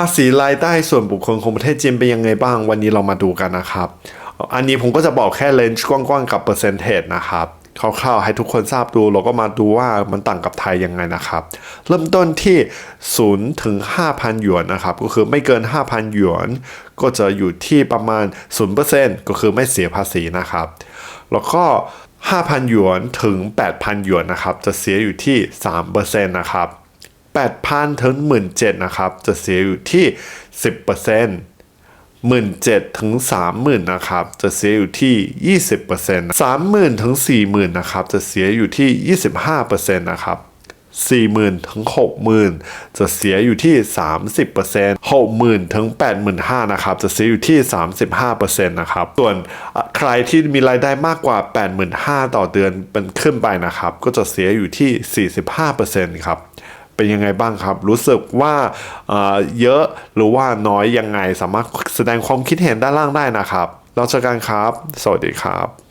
ภาษีรายได้ส่วนบุคคลของประเทศจีนเป็นยังไงบ้าง วันนี้เรามาดูกันนะครับ อันนี้ผมก็จะบอกแค่เลนส์กว้างๆกับเปอร์เซนเทจนะครับคร่าวๆให้ทุกคนทราบดูเราก็มาดูว่ามันต่างกับไทยยังไงนะครับ เริ่มต้นที่0ถึง5,000 หยวนนะครับ ก็คือไม่เกิน 5,000 หยวน ก็จะอยู่ที่ประมาณ 0%ก็คือไม่เสียภาษีนะครับ แล้วก็ 5,000 หยวนถึง 8,000 หยวนนะครับ จะเสียอยู่ที่ 3%นะครับ 8,000ถึง17,000นะครับ จะเสียอยู่ที่ 10%หมื่นเจ็ดถึงสามหมื่นะครับ จะเสียอยู่ที่ยี่สิบเปอร์เซ็นต์สามหมื่นถึงสี่หมื่นะครับ จะเสียอยู่ที่ยี่สิบห้าเปอร์เซ็นะครับสี่หมื่นถึงหกหมื่นจะเสียอยู่ที่สามสิบเปอร์เซ็นต์หกหมื่นถึงแปดหมื่นะครับ จะเสียอยู่ที่สามสิบห้าเปอร์เซ็นะครับ ส่วนใครที่มีรายได้มากกว่าแปดหมื่นห้าต่อเดือนเป็นขึ้นไปนะครับ ก็จะเสียอยู่ที่สี่สิบห้าเปอร์เซ็นต์ครับ เป็นยังไงบ้างครับ รู้สึกว่าเเยอะหรือว่าน้อยยังไง สามารถแสดงความคิดเห็นด้านล่างได้นะครับเราเจอกันครับ สวัสดีครับ